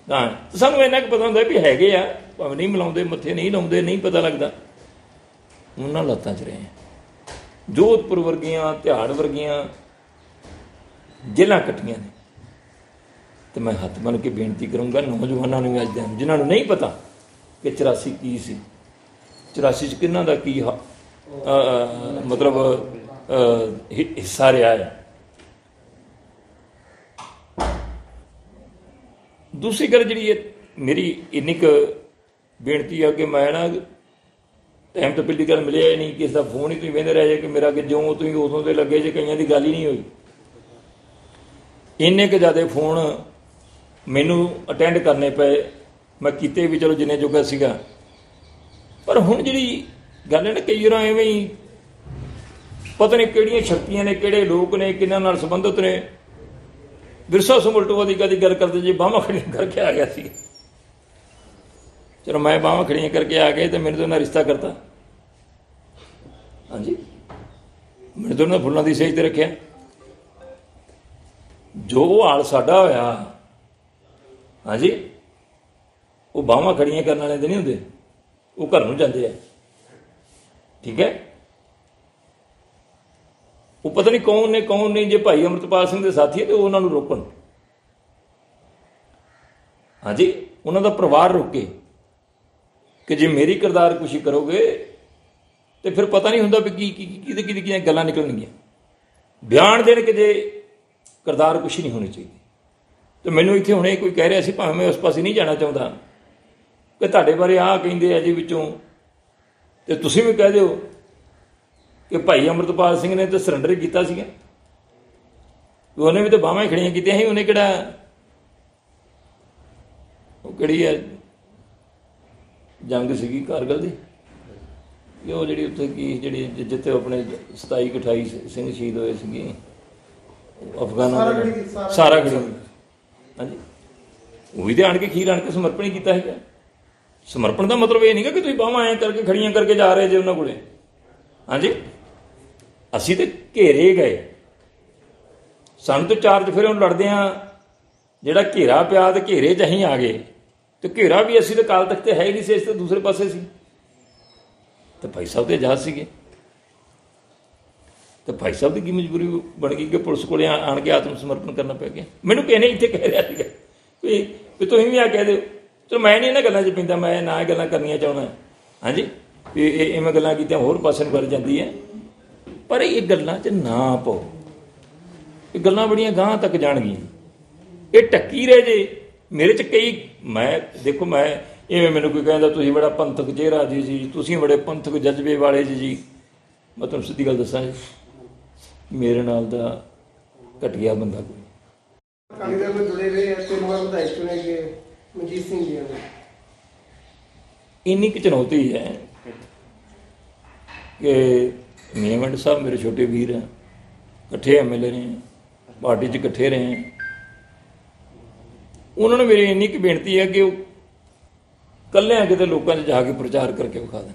ਤਾਂ ਸਾਨੂੰ ਇੰਨਾ ਕੁ ਪਤਾ ਹੁੰਦਾ ਵੀ ਹੈਗੇ ਆ, ਭਾਵੇਂ ਨਹੀਂ ਮਿਲਾਉਂਦੇ, ਮੱਥੇ ਨਹੀਂ ਲਾਉਂਦੇ, ਨਹੀਂ ਪਤਾ ਲੱਗਦਾ। ਉਹਨਾਂ ਲੱਤਾਂ 'ਚ ਰਹੇ ਆ। ਜੋਧਪੁਰ ਵਰਗੀਆਂ ਤਿਹਾੜ ਵਰਗੀਆਂ ਜੇਲ੍ਹਾਂ ਕੱਟੀਆਂ ਨੇ। ਤੇ ਮੈਂ ਹੱਥ ਬਨ ਕੇ ਬੇਨਤੀ ਕਰੂੰਗਾ ਨੌਜਵਾਨਾਂ ਨੂੰ ਵੀ ਅੱਜ ਦੇ, ਜਿਨ੍ਹਾਂ ਨੂੰ ਨਹੀਂ ਪਤਾ ਕਿ 84 ਕੀ ਸੀ। 84 ਚ ਕਿੰਨਾ ਦਾ ਕੀ ਹ- ਮਤਲਬ ਹਿੱਸਾ ਰਿਹਾ ਹੈ ਦੂਸਰੀ ਗੱਲ ਜਿਹੜੀ ਹੈ ਮੇਰੀ ਇੰਨੀ ਕੁ ਬੇਨਤੀ ਆ ਕਿ ਮੈਂ ਨਾ ਟਾਈਮ ਤੋਂ ਪਹਿਲੀ ਗੱਲ ਮਿਲਿਆ ਹੀ ਨਹੀਂ, ਕਿਸੇ ਦਾ ਫੋਨ ਹੀ ਤੁਸੀਂ ਵੇਂਦੇ ਰਹਿ ਜਾ ਕਿ ਮੇਰਾ ਕਿ ਜਿਉਂ ਤੁਸੀਂ ਉਦੋਂ ਦੇ ਲੱਗੇ ਜੇ ਕਈਆਂ ਦੀ ਗੱਲ ਹੀ ਨਹੀਂ ਹੋਈ। ਇੰਨੇ ਕੁ ਜ਼ਿਆਦਾ ਫੋਨ ਮੈਨੂੰ ਅਟੈਂਡ ਕਰਨੇ ਪਏ। ਮੈਂ ਕੀਤੇ ਵੀ ਚਲੋ ਜਿੰਨੇ ਜੋਗਾ ਸੀਗਾ। ਪਰ ਹੁਣ ਜਿਹੜੀ ਗੱਲ ਹੈ ਨਾ, ਕਈ ਵਾਰ ਐਵੇਂ ਹੀ ਪਤਾ ਨਹੀਂ ਕਿਹੜੀਆਂ ਸ਼ਕਤੀਆਂ ਨੇ, ਕਿਹੜੇ ਲੋਕ ਨੇ, ਕਿਹਨਾਂ ਨਾਲ ਸੰਬੰਧਿਤ ਨੇ। ਵਿਰਸਾ ਸਮੁਲਟਵਾ ਦੀ ਕਦੀ ਗੱਲ ਕਰਦੇ ਜੇ, ਬਾਹਾਂ ਖੜੀਆਂ ਕਰਕੇ ਆ ਗਿਆ ਸੀ। ਚਲੋ ਮੈਂ ਬਾਹਾਂ ਖੜੀਆਂ ਕਰਕੇ ਆ ਗਏ ਤੇ ਮੈਨੂੰ ਤਾਂ ਉਹਨਾਂ ਰਿਸ਼ਤਾ ਕਰਤਾ। ਹਾਂਜੀ? ਮੈਨੂੰ ਤਾਂ ਉਹਨਾਂ ਫੁੱਲਾਂ ਦੀ ਸੇਜ ਤੇ ਰੱਖਿਆ। ਜੋ ਹਾਲ ਸਾਡਾ ਹੋਇਆ, ਹਾਂਜੀ, ਉਹ ਬਾਹਾਂ ਖੜੀਆਂ ਕਰਨ ਵਾਲੇ ਦੇ ਨਹੀਂ ਹੁੰਦੇ। ਉਹ ਘਰ ਨੂੰ ਜਾਂਦੇ ਆ। ਠੀਕ ਹੈ? ਉਹ ਪਤਾ ਨਹੀਂ ਕੌਣ ਨੇ, ਕੌਣ ਨਹੀਂ, ਜੇ ਭਾਈ ਅਮਰਤਪਾਲ ਸਿੰਘ ਦੇ ਸਾਥੀ ਹੈ ਤੇ ਉਹਨਾਂ ਨੂੰ ਰੋਕਣ। ਹਾਂਜੀ, ਉਹਨਾਂ ਦਾ ਪਰਿਵਾਰ ਰੋਕੇ ਕਿ ਜੇ ਮੇਰੀ ਕਿਰਦਾਰ ਕੁਸ਼ੀ ਕਰੋਗੇ ਤੇ ਫਿਰ ਪਤਾ ਨਹੀਂ ਹੁੰਦਾ ਵੀ ਕੀ ਕੀ ਕਿਹਦੇ ਕਿਹਦੇ, ਕਿਹਦੀਆਂ ਗੱਲਾਂ ਨਿਕਲਣਗੀਆਂ। ਬਿਆਨ ਦੇਣ ਕਿ ਜੇ ਕਿਰਦਾਰ ਕੁਛ ਨਹੀਂ ਹੋਣੀ ਚਾਹੀਦੀ। ਤੇ ਮੈਨੂੰ ਇੱਥੇ ਹੁਣੇ ਕੋਈ ਕਹਿ ਰਿਹਾ ਸੀ, ਭਾਵੇਂ ਮੈਂ ਉਸ ਪਾਸੇ ਨਹੀਂ ਜਾਣਾ ਚਾਹੁੰਦਾ, ਕਿ ਤੁਹਾਡੇ ਬਾਰੇ ਆਹ ਕਹਿੰਦੇ ਆ ਜੀ ਵਿੱਚੋਂ, ਤੇ ਤੁਸੀਂ ਵੀ ਕਹਿ ਦਿਓ। ਕਿ ਭਾਈ ਅਮਰਤਪਾਲ ਸਿੰਘ ਨੇ ਤਾਂ ਸਰੈਂਡਰ ਕੀਤਾ ਸੀਗਾ। ਉਹਨੇ ਵੀ ਤਾਂ ਬਾਹਾਂ ਖੜੀਆਂ ਕੀਤੀਆਂ ਸੀ ਉਹਨੇ ਕਿਹੜਾ ਉਹ ਕਿਹੜੀ ਹੈ? ਜੰਗ ਸੀਗੀ ਕਾਰਗਲ ਦੀ। ਇਹ ਉਹ ਜਿਹੜੀ ਉੱਥੇ ਕੀ ਜਿਹੜੀ ਜਿੱਥੇ ਆਪਣੇ 27 28 ਸਿੰਘ ਸ਼ਹੀਦ ਹੋਏ ਸੀਗੇ। ਅਫਗਾਨਾਂ ਦੇ ਸਾਰਾ ਗੜੀ ਹਾਂਜੀ। ਉਹ ਵੀ ਆਣ ਕੇ ਖੀਰ ਆਣ ਕੇ ਸਮਰਪਣ ਹੀ ਕੀਤਾ ਹੈਗਾ ਸਮਰਪਣ ਦਾ ਮਤਲਬ ਇਹ ਨਹੀਂਗਾ ਕਿ ਤੁਸੀਂ ਬਾਹਾਂ ਐਂ ਕਰਕੇ ਖੜੀਆਂ ਕਰਕੇ ਜਾ ਰਹੇ ਜੇ ਉਹਨਾਂ ਕੋਲੇ। ਹਾਂਜੀ। ਅਸੀਂ ਤੇ ਘੇਰੇ ਗਏ। ਸਾਨੂੰ ਤੇ ਚਾਰਜ ਫਿਰ ਉਹਨੂੰ ਲੜਦੇ ਆ, ਜਿਹੜਾ ਘੇਰਾ ਪਿਆ ਤੇ ਘੇਰੇ 'ਚ ਅਸੀਂ ਆ ਗਏ। ਤੇ ਘੇਰਾ ਵੀ ਅਸੀਂ ਤੇ ਕਾਲ ਤੱਕ ਤੇ ਹੈ ਹੀ ਨਹੀਂ ਸੀ ਇਸ ਤੇ ਦੂਸਰੇ ਪਾਸੇ ਸੀ। ਤੇ ਭਾਈ ਸਾਹਿਬ ਦੇ ਆਜ਼ਾਦ ਸੀਗੇ। ਤੇ ਭਾਈ ਸਾਹਿਬ ਦੀ ਕੀ ਮਜਬੂਰੀ ਬਣ ਗਈ ਕਿ ਪੁਲਿਸ ਕੋਲੇ ਆਣ ਕੇ ਆਤਮ ਸਮਰਪਣ ਕਰਨਾ ਪੈ ਗਿਆ। ਮੈਨੂੰ ਕਿਸੇ ਨੇ ਇੱਥੇ ਕਹਿ ਰਿਹਾ ਸੀਗਾ ਵੀ ਵੀ ਤੁਸੀਂ ਵੀ ਆ ਕਹਿ ਦਿਓ। ਚਲੋ ਮੈਂ ਨਹੀਂ ਇਹਨਾਂ ਗੱਲਾਂ 'ਚ ਪੈਂਦਾ, ਮੈਂ ਨਾ ਇਹ ਗੱਲਾਂ ਕਰਨੀਆਂ ਚਾਹੁੰਦਾ। ਹਾਂਜੀ, ਵੀ ਇਹ ਐਵੇਂ ਗੱਲਾਂ ਕੀਤੀਆਂ, ਹੋਰ ਪਾਸੇ ਨੂੰ ਕਰ ਜਾਂਦੀ ਹੈ। ਪਰ ਇਹ ਗੱਲਾਂ 'ਚ ਨਾ ਪਾਓ। ਇਹ ਗੱਲਾਂ ਬੜੀਆਂ ਗਾਂਹ ਤੱਕ ਜਾਣਗੀਆਂ। ਇਹ ਟੱਕੀ ਰਹਿ ਜੇ। ਮੇਰੇ ਚ ਕਈ ਮੈਂ ਦੇਖੋ ਮੈਂ ਇਵੇਂ ਮੈਨੂੰ ਕੋਈ ਕਹਿੰਦਾ ਤੁਸੀਂ ਬੜਾ ਪੰਥਕ ਚਿਹਰਾ ਜੀ ਜੀ। ਤੁਸੀਂ ਬੜੇ ਪੰਥਕ ਜਜ਼ਬੇ ਵਾਲੇ ਜੀ ਜੀ। ਮੈਂ ਤੁਹਾਨੂੰ ਸਿੱਧੀ ਗੱਲ ਦੱਸਾਂ ਜੀ। ਮੇਰੇ ਨਾਲ ਦਾ ਘਟੀਆ ਬੰਦਾ ਕੋਈ। ਦਲ ਨਾਲ ਜੁੜੇ ਰਹੇ ਤਿੰਨ ਵਾਰ ਵਿਧਾਇਕ ਚੁਣੇ ਗਏ ਮਨਜੀਤ ਸਿੰਘ ਜੀ ਨੇ ਇੰਨੀ ਕੁ ਚੁਣੌਤੀ ਹੈ ਕਿ ਮੀਆਂਵੰਡ ਸਾਹਿਬ ਮੇਰੇ ਛੋਟੇ ਵੀਰ ਹੈ, ਇਕੱਠੇ ਐਮਐਲਏ ਰਹੇ ਪਾਰਟੀ 'ਚ ਇਕੱਠੇ ਰਹੇ ਹਾਂ। ਉਹਨਾਂ ਨੂੰ ਮੇਰੀ ਇੰਨੀ ਕੁ ਬੇਨਤੀ ਹੈ ਕਿ ਉਹ ਕੱਲਿਆਂ ਕਿਤੇ ਲੋਕਾਂ 'ਚ ਜਾ ਕੇ ਪ੍ਰਚਾਰ ਕਰਕੇ ਵਿਖਾ ਦੇਣ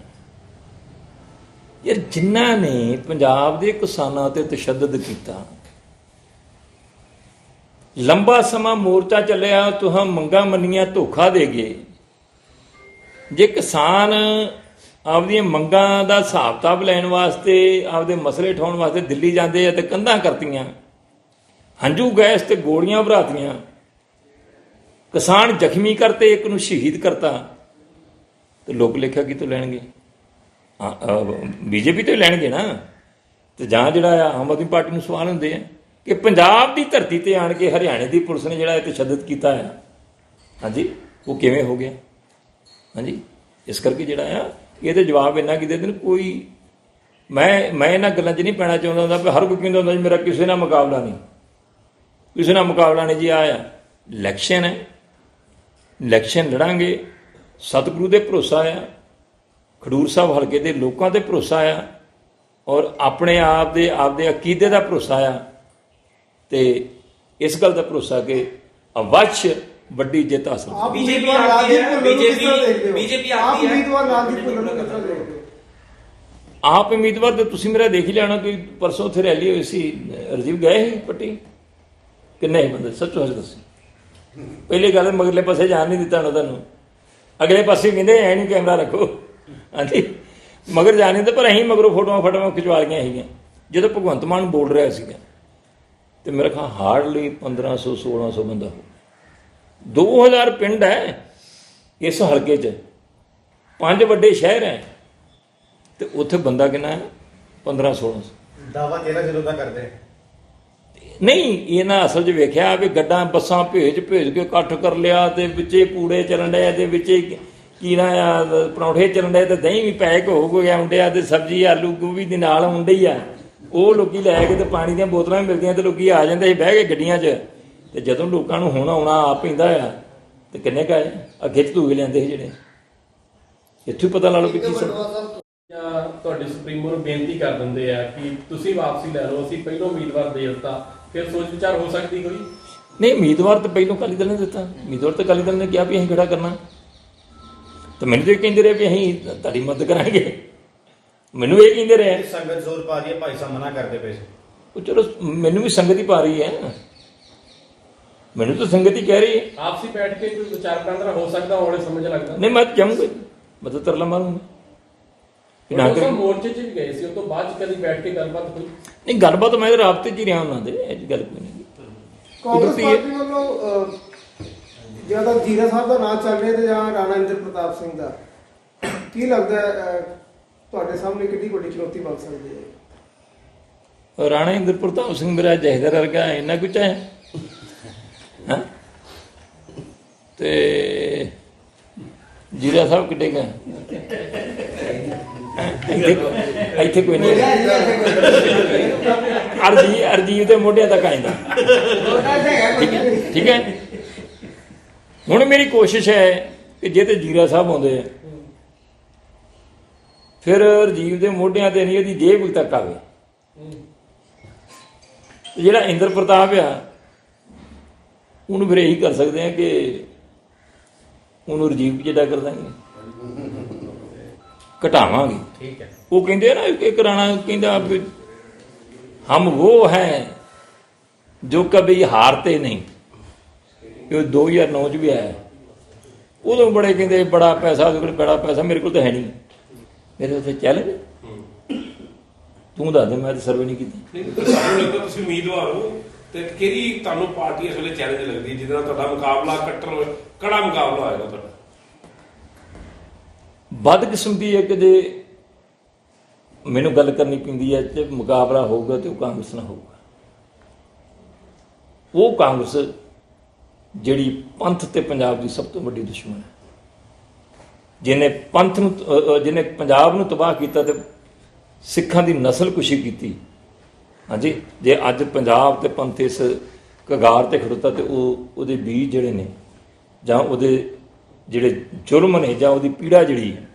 ਯਾਰ ਜਿਨ੍ਹਾਂ ਨੇ ਪੰਜਾਬ ਦੇ ਕਿਸਾਨਾਂ ਤੇ ਤਸ਼ੱਦਦ ਕੀਤਾ, ਲੰਬਾ ਸਮਾਂ ਮੋਰਚਾ ਚੱਲਿਆ, ਤੁਹਾਂ ਮੰਗਾ ਮੰਨੀਆਂ ਧੋਖਾ ਦੇ ਗਏ ਜੇ ਕਿਸਾਨ ਆਪਦੀਆਂ ਮੰਗਾਂ ਦਾ ਹਿਸਾਬ-ਕਿਤਾਬ ਲੈਣ ਵਾਸਤੇ, ਆਪਦੇ ਮਸਲੇ ਠਾਉਣ ਵਾਸਤੇ ਦਿੱਲੀ ਜਾਂਦੇ ਆ ਤੇ ਕੰਧਾਂ ਕਰਤੀਆਂ। ਹੰਝੂ ਗੈਸ ਤੇ ਗੋਲੀਆਂ ਭਰਾਤੀਆਂ। ਕਿਸਾਨ ਜ਼ਖਮੀ ਕਰਤੇ, ਇੱਕ ਨੂੰ ਸ਼ਹੀਦ ਕਰਤਾ। ਤੇ ਲੋਕ ਲੇਖਾ ਕਿਤੋਂ ਲੈਣਗੇ? ਬੀਜੇਪੀ ਤੋਂ ਲੈਣਗੇ ਨਾ। ਤੇ ਜਾਂ ਜਿਹੜਾ ਆ, ਆਮ ਆਦਮੀ ਪਾਰਟੀ ਨੂੰ ਸਵਾਲ ਹੁੰਦੇ ਆ ਕਿ ਪੰਜਾਬ ਦੀ ਧਰਤੀ ਤੇ ਆਣ ਕੇ ਹਰਿਆਣੇ ਦੀ ਪੁਲਿਸ ਨੇ ਜਿਹੜਾ ਇਹ ਤਸ਼ੱਦਦ ਕੀਤਾ ਹੈ ਹਾਂਜੀ, ਉਹ ਕਿਵੇਂ ਹੋ ਗਿਆ? ਹਾਂਜੀ, ਇਸ ਕਰਕੇ ਜਿਹੜਾ ਆ ਇਹਦੇ ਜਵਾਬ ਇੰਨਾ ਕਿ ਦੇ ਕੋਈ ਮੈਂ ਮੈਂ ਇਹਨਾਂ ਗੱਲਾਂ 'ਚ ਨਹੀਂ ਪੈਣਾ ਚਾਹੁੰਦਾ ਹੁੰਦਾ ਵੀ ਹਰ ਕੋਈ ਕਹਿੰਦਾ ਹੁੰਦਾ ਜੀ ਮੇਰਾ ਕਿਸੇ ਨਾਲ ਮੁਕਾਬਲਾ ਨਹੀਂ। ਕਿਸੇ ਨਾਲ ਮੁਕਾਬਲਾ ਨਹੀਂ ਜੀ ਆਇਆ ਇਲੈਕਸ਼ਨ ਹੈ। ਇਲੈਕਸ਼ਨ ਲੜਾਂਗੇ। ਸਤਿਗੁਰੂ ਦੇ ਭਰੋਸਾ ਆ। ਖਡੂਰ ਸਾਹਿਬ ਹਲਕੇ ਦੇ ਲੋਕਾਂ ਤੇ ਭਰੋਸਾ ਆ। ਔਰ ਆਪਣੇ ਆਪ ਦੇ, ਆਪਦੇ ਅਕੀਦੇ ਦਾ ਭਰੋਸਾ ਆ। ਤੇ ਇਸ ਗੱਲ ਦਾ ਭਰੋਸਾ ਕਿ ਅਵਸ਼ ਵੱਡੀ ਜਿੱਤ ਹਾਸਲ ਆਪ BJP ਉਮੀਦਵਾਰ ਆਖਦੀ ਹੈ, ਰਾਜਦੀਪ ਭੁੱਲਰ ਨੂੰ ਕਿਸ ਤਰ੍ਹਾਂ BJP ਦੇਖਦੇ ਹੋ? BJP ਆਪ ਆਖਦੀ ਹੈ, ਉਮੀਦਵਾਰ ਰਾਜਦੀਪ ਭੁੱਲਰ ਨੂੰ ਕਿਸ ਤਰ੍ਹਾਂ ਦੇਖਦੇ ਹੋ? ਆਪ ਉਮੀਦਵਾਰ ਤੇ ਤੁਸੀਂ ਮੇਰਾ ਦੇਖ ਹੀ ਲੈਣਾ ਕੋਈ ਪਰਸੋਂ ਉੱਥੇ ਰੈਲੀ ਹੋਈ ਸੀ। ਰਜੀਵ ਗਏ ਸੀ ਪੱਟੀ? ਕਿੰਨੇ ਸੀ ਬੰਦੇ? ਸੱਚੋ ਹੱਸ ਦੱਸੀ। ਪਹਿਲੀ ਗੱਲ ਮਗਰਲੇ ਪਾਸੇ ਜਾਣ ਨਹੀਂ ਦਿੱਤਾ ਨਾ ਤੁਹਾਨੂੰ। ਅਗਲੇ ਪਾਸੇ ਕਹਿੰਦੇ ਐ ਨਹੀਂ ਕੈਮਰਾ ਰੱਖੋ। ਹਾਂਜੀ। ਮਗਰ ਜਾਣ ਨਹੀਂ ਦਿੱਤਾ ਪਰ ਅਸੀਂ ਮਗਰੋਂ ਫੋਟੋਆਂ ਫਟੋਆਂ ਖਿਚਵਾ ਲਈਆਂ ਸੀਗੀਆਂ। ਜਦੋਂ ਭਗਵੰਤ ਮਾਨ ਬੋਲ ਰਿਹਾ ਸੀਗਾ ਤੇ ਮੇਰੇ ਖਿਆਲ ਹਾਰਡਲੀ 1500 1600 ਬੰਦਾ ਹੋ 2000 ਪਿੰਡ ਹੈ ਇਸ ਹਲਕੇ 'ਚ। ਪੰਜ ਵੱਡੇ ਸ਼ਹਿਰ ਹੈ। ਤੇ ਉੱਥੇ ਬੰਦਾ ਕਿੰਨਾ ਹੈ? 15 1600 ਦਾਵਾ ਤੇਰਾ ਜਦੋਂ ਦਾ ਕਰਦੇ? ਨਹੀਂ ਇਹਨਾਂ ਅਸਲ 'ਚ ਵੇਖਿਆ ਵੀ ਗੱਡਾਂ ਬੱਸਾਂ ਭੇਜ ਭੇਜ ਕੇ ਇਕੱਠ ਕਰ ਲਿਆ ਤੇ ਵਿੱਚੇ ਪੂੜੇ ਚੱਲਣ ਡਿਆ ਤੇ ਵਿੱਚੇ ਕੀ ਨਾ ਆ ਪਰੌਂਠੇ ਚੱਲਣ ਡਿਆ ਤੇ ਦਹੀਂ ਵੀ ਪੈਕ ਹੋ ਗਿਆ ਹੁੰਦਿਆ ਤੇ ਸਬਜ਼ੀ ਆਲੂ ਗੋਭੀ ਦੇ ਨਾਲ ਹੁੰਦੇ ਹੀ ਆ। ਉਹ ਲੋਕੀ ਲੈ ਕੇ ਤੇ ਪਾਣੀ ਦੀਆਂ ਬੋਤਲਾਂ ਵੀ ਮਿਲਦੀਆਂ ਤੇ ਲੋਕੀ ਆ ਜਾਂਦੇ ਸੀ ਬਹਿ ਕੇ ਗੱਡੀਆਂ 'ਚ। ਤੇ ਜਦੋਂ ਲੋਕਾਂ ਨੂੰ ਹੁਣ ਆਉਣਾ ਆ ਪੈਂਦਾ ਆ ਤੇ ਕਿੰਨੇ ਕਾਏ ਅੱਗੇ ਚ ਧੂਏ ਲੈਂਦੇ ਸੀ ਜਿਹੜੇ। ਇੱਥੋਂ ਪਤਾ ਲਾ ਲਓ ਵੀ ਕੀ ਸਭ ਜਾਂ ਤੁਹਾਡੇ ਸੁਪਰੀਮੋ ਨੂੰ ਬੇਨਤੀ ਕਰ ਦਿੰਦੇ ਆ ਕਿ ਤੁਸੀਂ ਵਾਪਸੀ ਲੈ ਲਓ ਅਸੀਂ ਪਹਿਲੋਂ ਉਮੀਦਵਾਰ ਦੇ ਦਿੱਤਾ ਫਿਰ ਸੋਚ ਵਿਚਾਰ ਹੋ ਸਕਦੀ ਕੋਈ? ਨਹੀਂ ਉਮੀਦਵਾਰ ਤਾਂ ਪਹਿਲੋਂ ਅਕਾਲੀ ਦਲ ਨੇ ਦਿੱਤਾ। ਉਮੀਦਵਾਰ ਤਾਂ ਅਕਾਲੀ ਦਲ ਨੇ ਕਿਹਾ ਵੀ ਅਸੀਂ ਖੜਾ ਕਰਨਾ। ਤੇ ਮੈਨੂੰ ਤੇ ਕਹਿੰਦੇ ਰਹੇ ਵੀ ਅਸੀਂ ਤੁਹਾਡੀ ਮਦਦ ਕਰਾਂਗੇ। ਮੈਨੂੰ ਇਹ ਕਹਿੰਦੇ ਰਹੇ। ਸੰਗਤ ਜ਼ੋਰ ਪਾ ਰਹੀ ਹੈ ਭਾਈ ਸਾਹਿਬ ਮਨਾ ਕਰਦੇ ਪਏ ਸੀ। ਉਹ ਚਲੋ ਮੈਨੂੰ ਵੀ ਸੰਗਤ ਹੀ ਪਾ ਰਹੀ ਹੈ। ਮੈਨੂੰ ਤਾਂ ਸੰਗਤ ਹੀ ਕਹਿ ਰਹੀ ਹੈ। ਆਪਸੀ ਬੈਠ ਕੇ ਕੋਈ ਵਿਚਾਰ ਵਟਾਂਦਰਾ ਹੋ ਸਕਦਾ ਹੋਣੇ ਸਮਝ ਲੱਗਦਾ। ਨਹੀਂ ਮੈਂ ਜਾਊਂਗਾ ਮੈਂ ਤਾਂ ਤਰਲਾ ਮਾਰੂੰਗਾ ਕਿ ਨਾ ਉਹ ਕਰੀ ਮੋਰਚੇ 'ਚ ਵੀ ਗਏ ਸੀ ਉਸ ਤੋਂ ਬਾਅਦ ਕਦੀ ਬੈਠ ਕੇ ਗੱਲਬਾਤ ਹੋਈ? ਨਹੀਂ ਗੱਲਬਾਤ ਮੈਂ ਤਾਂ ਰਾਬਤੇ 'ਚ ਹੀ ਰਿਹਾ ਉਹਨਾਂ ਦੇ ਇਹ ਗੱਲ ਕੋਈ ਨਹੀਂ। ਕਾਂਗਰਸ। ਪਾਰਟੀ ਵੱਲੋਂ ਅਹ, ਜਾਂ ਤਾਂ ਜੀਰਾ ਸਾਹਿਬ ਦਾ ਨਾਂ ਚੱਲ ਰਿਹਾ ਤੇ ਜਾਂ ਰਾਣਾ ਇੰਦਰ ਪ੍ਰਤਾਪ ਸਿੰਘ ਦਾ ਕੀ ਲੱਗਦਾ ਤੁਹਾਡੇ ਸਾਹਮਣੇ ਕਿੰਨੀ ਵੱਡੀ ਚੁਣੌਤੀ ਬਣ ਸਕਦੀ ਹੈ? ਰਾਣਾ ਇੰਦਰ ਪ੍ਰਤਾਪ ਸਿੰਘ ਮੇਰਾ ਜਹਦਰ ਵਰਗਾ ਇੰਨਾ ਕੁਝ ਹੈ। ਹਾਂ? ਤੇ ਜੀਰਾ ਸਾਹਿਬ ਕਿੱਡੇ ਗਏ ਇੱਥੇ ਕੋਈ ਨਹੀਂ। ਅਰਜੀ ਅਰਜੀ ਤੇ ਮੋਢਿਆਂ ਤੱਕ ਆਇਂਦਾ ਠੀਕ ਹੈ ਠੀਕ ਹੈ। ਹੁਣ ਮੇਰੀ ਕੋਸ਼ਿਸ਼ ਹੈ ਕਿ ਜੇ ਤੇ ਜੀਰਾ ਸਾਹਿਬ ਆਉਂਦੇ ਆ, ਫਿਰ ਰਜੀਵ ਦੇ ਮੋਢਿਆਂ ਤੇ ਨਹੀਂ, ਉਹਦੀ ਜੇਬ ਤੱਕ ਆਵੇ ਜਿਹੜਾ ਇੰਦਰ ਪ੍ਰਤਾਪ ਆ ਉਹਨੂੰ ਫਿਰ ਇਹੀ ਕਰ ਸਕਦੇ ਆ ਕਿ ਉਹਨੂੰ ਰਜੀਵ ਜਿਹੜਾ ਕਰ ਦਾਂਗੇ। ਘਟਾਵਾਂਗੇ। ਠੀਕ ਹੈ। ਉਹ ਕਹਿੰਦੇ ਆ ਨਾ ਇੱਕ ਰਾਣਾ ਕਹਿੰਦਾ ਵੀ ਹਮ ਉਹ ਹੈ ਜੋ ਕभी ਹਾਰਤੇ ਨਹੀਂ। ਇਹ 2009 ਚ ਵੀ ਆਇਆ। ਉਦੋਂ ਬੜੇ ਕਹਿੰਦੇ ਬੜਾ ਪੈਸਾ ਉਹਦੇ ਕੋਲ ਬੜਾ ਪੈਸਾ ਮੇਰੇ ਕੋਲ ਤਾਂ ਹੈ ਨਹੀਂ। ਮੇਰੇ ਉੱਤੇ ਚੈਲੰਜ ਤੂੰ ਦੱਸ ਦੇ ਮੈਂ ਤਾਂ ਸਰਵੇ ਨਹੀਂ ਕੀਤੀ। ਨਹੀਂ ਤੁਸੀਂ ਉਮੀਦਵਾਰ ਹੋ। ਤੇ ਕਿਹੜੀ ਤੁਹਾਨੂੰ ਪਾਰਟੀ ਇਸ ਵੇਲੇ ਚੈਲੰਜ ਲੱਗਦੀ ਜਿਹਦੇ ਨਾਲ ਤੁਹਾਡਾ ਮੁਕਾਬਲਾ ਕੱਟਰ ਕੜਾ ਮੁਕਾਬਲਾ ਹੋਏਗਾ ਤੁਹਾਡਾ? ਬਦਕਿਸਮਤੀ ਹੈ ਕਿ ਜੇ ਮੈਨੂੰ ਗੱਲ ਕਰਨੀ ਪੈਂਦੀ ਹੈ ਤੇ ਮੁਕਾਬਲਾ ਹੋਊਗਾ ਤੇ ਉਹ ਕਾਂਗਰਸ ਨਾਲ ਹੋਊਗਾ। ਉਹ ਕਾਂਗਰਸ ਜਿਹੜੀ ਪੰਥ ਤੇ ਪੰਜਾਬ ਦੀ ਸਭ ਤੋਂ ਵੱਡੀ ਦੁਸ਼ਮਣ ਹੈ। ਜਿਹਨੇ ਪੰਥ ਨੂੰ ਜਿਹਨੇ ਪੰਜਾਬ ਨੂੰ ਤਬਾਹ ਕੀਤਾ ਤੇ ਸਿੱਖਾਂ ਦੀ ਨਸਲ ਕੁਸ਼ੀ ਕੀਤੀ ਹਾਂਜੀ ਜੇ ਅੱਜ ਪੰਜਾਬ ਤੇ ਪੰਥ ਇਸ ਕਗਾਰ ਤੇ ਖੜੋਤਾ ਤੇ ਉਹ ਉਹਦੇ ਬੀਜ ਜਿਹੜੇ ਨੇ ਜਾਂ ਉਹਦੇ ਜਿਹੜੇ ਜੁਰਮ ਨੇ ਜਾਂ ਉਹਦੀ ਪੀੜਾ ਜਿਹੜੀ ਹੈ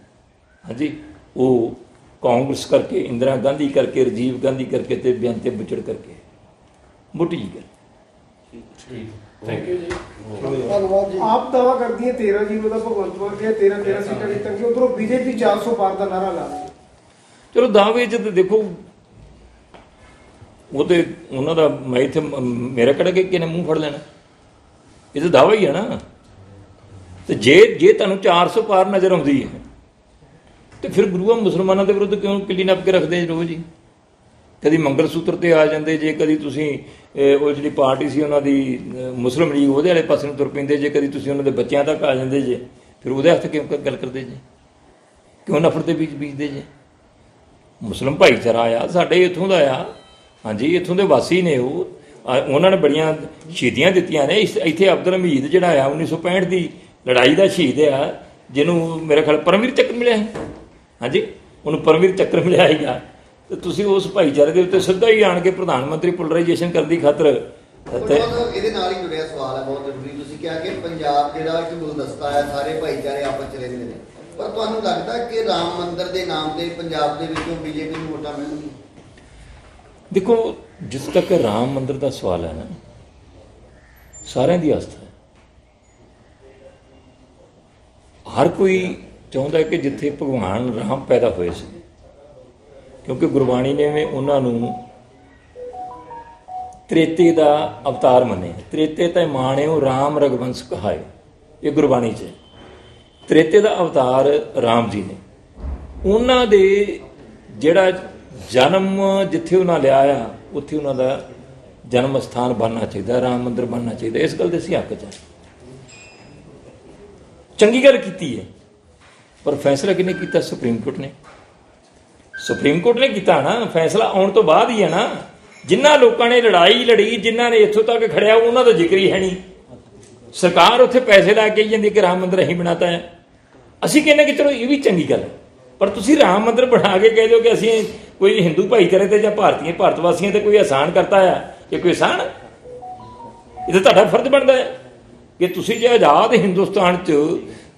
ਹਾਂਜੀ ਉਹ ਕਾਂਗਰਸ ਕਰਕੇ ਇੰਦਰਾ ਗਾਂਧੀ ਕਰਕੇ ਰਾਜੀਵ ਗਾਂਧੀ ਕਰਕੇ ਤੇ ਬੇਅੰਤੇ ਵਿਚੜ ਕਰਕੇ ਮੋਟੀ ਜੀ ਗੱਲ ਥੈਂਕ ਯੂ ਜੀ। ਆਪ ਦਾਵਾ ਕਰਦੀ ਹੈ 13 ਜ਼ੀਰੋ ਦਾ ਭਗਵੰਤ ਮਾਨ ਕਿਹਾ 13 13 ਸੀਟਾਂ ਜਿੱਤਣਗੇ ਉਧਰੋਂ ਬੀਜੇਪੀ 400 ਪਾਰ ਦਾ ਨਾਰਾ ਲਾ ਚਲੋ ਦਾਅਵੇ ਤੇ ਦੇਖੋ ਉਹ ਤੇ ਉਹਨਾਂ ਦਾ ਮੈਂ ਇੱਥੇ ਮ- ਮੇਰਾ ਕਿਹੜਾ ਕਿ ਕਿਨੇ ਮੂੰਹ ਫੜ ਲੈਣਾ? ਇਹ ਤਾਂ ਦਾਅਵਾ ਹੀ ਹੈ ਨਾ। ਤੇ ਜੇ ਜੇ ਤੁਹਾਨੂੰ 400 ਪਾਰ ਨਜ਼ਰ ਆਉਂਦੀ ਹੈ ਤੇ ਫਿਰ ਗੁਰੂਆਂ ਮੁਸਲਮਾਨਾਂ ਦੇ ਵਿਰੁੱਧ ਕਿਉਂ ਕਿੱਲੀ ਨੱਪ ਕੇ ਰੱਖਦੇ ਰੋਜ਼ ਹੀ? ਕਦੀ ਮੰਗਲ ਸੂਤਰ ਤੇ ਆ ਜਾਂਦੇ ਜੇ ਕਦੀ ਤੁਸੀਂ ਉਹ ਜਿਹੜੀ ਪਾਰਟੀ ਸੀ ਉਹਨਾਂ ਦੀ ਅਹ, ਮੁਸਲਿਮ ਲੀਗ ਉਹਦੇ ਵਾਲੇ ਪਾਸੇ ਨੂੰ ਤੁਰ ਪੈਂਦੇ ਜੇ ਕਦੀ ਤੁਸੀਂ ਉਹਨਾਂ ਦੇ ਬੱਚਿਆਂ ਤੱਕ ਆ ਜਾਂਦੇ ਜੇ ਫਿਰ ਉਹਦੇ ਹੱਥ ਕਿਉਂ ਗੱਲ ਕਰਦੇ ਜੇ? ਕਿਉਂ ਨਫ਼ਰਤ ਦੇ ਵਿੱਚ ਬੀਜਦੇ ਜੇ? ਮੁਸਲਮ ਭਾਈਚਾਰਾ ਆ ਸਾਡੇ ਇੱਥੋਂ ਦਾ ਆ ਹਾਂਜੀ ਇੱਥੋਂ ਦੇ ਵਾਸੀ ਨੇ ਉਹ। ਉਹਨਾਂ ਨੇ ਬੜੀਆਂ ਸ਼ਹੀਦੀਆਂ ਦਿੱਤੀਆਂ ਨੇ। ਇੱਥੇ ਅਬਦੁਲ ਹਮੀਦ ਜਿਹੜਾ ਆ 1965 ਦੀ ਲੜਾਈ ਦਾ ਸ਼ਹੀਦ ਆ ਜਿਹਨੂੰ ਮੇਰੇ ਖਿਆਲ ਪਰਮਵੀਰ ਚੱਕਰ ਮਿਲਿਆ ਹੈ ਹਾਂਜੀ ਉਹਨੂੰ ਪਰਮਵੀਰ ਚੱਕਰ ਮਿਲਿਆ ਹੈਗਾ ਤੇ ਤੁਸੀਂ ਉਸ ਭਾਈਚਾਰੇ ਦੇ ਉੱਤੇ ਸਿੱਧਾ ਹੀ ਆਣ ਕੇ ਪ੍ਰਧਾਨ ਮੰਤਰੀ ਪੋਲਰਾਈਜੇਸ਼ਨ ਕਰਨ ਦੀ ਖਾਤਰ ਤੇ ਇਹਦੇ ਨਾਲ ਹੀ ਜੁੜਿਆ ਸਵਾਲ ਹੈ ਬਹੁਤ ਜ਼ਰੂਰੀ। ਤੁਸੀਂ ਕਿਹਾ ਕਿ ਪੰਜਾਬ ਜਿਹੜਾ ਇੱਕ ਗੁਲਦਸਤਾ ਹੈ ਸਾਰੇ ਭਾਈਚਾਰੇ ਆਪਸ ਚ ਰਹਿੰਦੇ ਨੇ। ਪਰ ਤੁਹਾਨੂੰ ਲੱਗਦਾ ਕਿ ਰਾਮ ਮੰਦਿਰ ਦੇ ਨਾਮ ਤੇ ਪੰਜਾਬ ਦੇ ਵਿੱਚੋਂ ਬੀਜੇਪੀ ਨੂੰ ਵੋਟਾਂ ਮਿਲਣਗੀਆਂ? ਦੇਖੋ ਜਿਸ ਤੱਕ ਰਾਮ ਮੰਦਰ ਦਾ ਸਵਾਲ ਹੈ ਨਾ, ਸਾਰਿਆਂ ਦੀ ਆਸਥਾ ਹੈ। ਹਰ ਕੋਈ ਚਾਹੁੰਦਾ ਹੈ ਕਿ ਜਿੱਥੇ ਭਗਵਾਨ ਰਾਮ ਪੈਦਾ ਹੋਏ ਸੀ, ਕਿਉਂਕਿ ਗੁਰਬਾਣੀ ਨੇ ਵੀ ਉਹਨਾਂ ਨੂੰ ਤ੍ਰੇਤੇ ਦਾ ਅਵਤਾਰ ਮੰਨਿਆ। ਤ੍ਰੇਤੇ ਤੇ ਮਾਣਿਓ ਰਾਮ ਰਗਵੰਸ ਕਹਾਏ ਇਹ ਗੁਰਬਾਣੀ 'ਚ ਹੈ। ਤ੍ਰੇਤੇ ਦਾ ਅਵਤਾਰ ਰਾਮ ਜੀ ਨੇ। ਉਹਨਾਂ ਦੇ ਜਿਹੜਾ ਜਨਮ ਜਿੱਥੇ ਉਹਨਾਂ ਲਿਆ ਆ, ਉੱਥੇ ਉਹਨਾਂ ਦਾ ਜਨਮ ਸਥਾਨ ਬਣਨਾ ਚਾਹੀਦਾ, ਰਾਮ ਮੰਦਿਰ ਬਣਨਾ ਚਾਹੀਦਾ। ਇਸ ਗੱਲ ਦੇ ਅਸੀਂ ਹੱਕ 'ਚ ਚੰਗੀ ਗੱਲ ਕੀਤੀ ਹੈ, ਪਰ ਫੈਸਲਾ ਕਿਹਨੇ ਕੀਤਾ? ਸੁਪਰੀਮ ਕੋਰਟ ਨੇ। ਸੁਪਰੀਮ ਕੋਰਟ ਨੇ ਕੀਤਾ ਨਾ, ਫੈਸਲਾ ਆਉਣ ਤੋਂ ਬਾਅਦ ਹੀ ਹੈ ਨਾ। ਜਿਨ੍ਹਾਂ ਲੋਕਾਂ ਨੇ ਲੜਾਈ ਲੜੀ, ਜਿਨ੍ਹਾਂ ਨੇ ਇੱਥੋਂ ਤੱਕ ਖੜਿਆ, ਉਹਨਾਂ ਦਾ ਜ਼ਿਕਰ ਹੀ ਹੈ ਨਹੀਂ। ਸਰਕਾਰ ਉੱਥੇ ਪੈਸੇ ਲਾ ਕੇ ਜਾਂਦੀ ਕਿ ਰਾਮ ਮੰਦਿਰ ਅਸੀਂ ਬਣਾਤਾ ਹੈ। ਅਸੀਂ ਕਹਿੰਦੇ ਕਿ ਚਲੋ ਇਹ ਵੀ ਚੰਗੀ ਗੱਲ ਹੈ। ਪਰ ਤੁਸੀਂ ਰਾਮ ਮੰਦਿਰ ਬਣਾ ਕੇ ਕਹਿ ਦਿਓ ਕਿ ਅਸੀਂ ਕੋਈ ਹਿੰਦੂ ਭਾਈਚਾਰੇ ਤੇ ਜਾਂ ਭਾਰਤੀਏ, ਭਾਰਤ ਵਾਸੀਆਂ ਤੇ ਕੋਈ ਆਸਾਨ ਕਰਤਾ ਆ? ਇਹ ਕੋਈ ਆਸਾਨ ਇਹ ਤਾਂ ਤੁਹਾਡਾ ਫਰਜ਼ ਬਣਦਾ ਹੈ। ਕਿ ਤੁਸੀਂ ਜੇ ਆਜ਼ਾਦ ਹਿੰਦੁਸਤਾਨ 'ਚ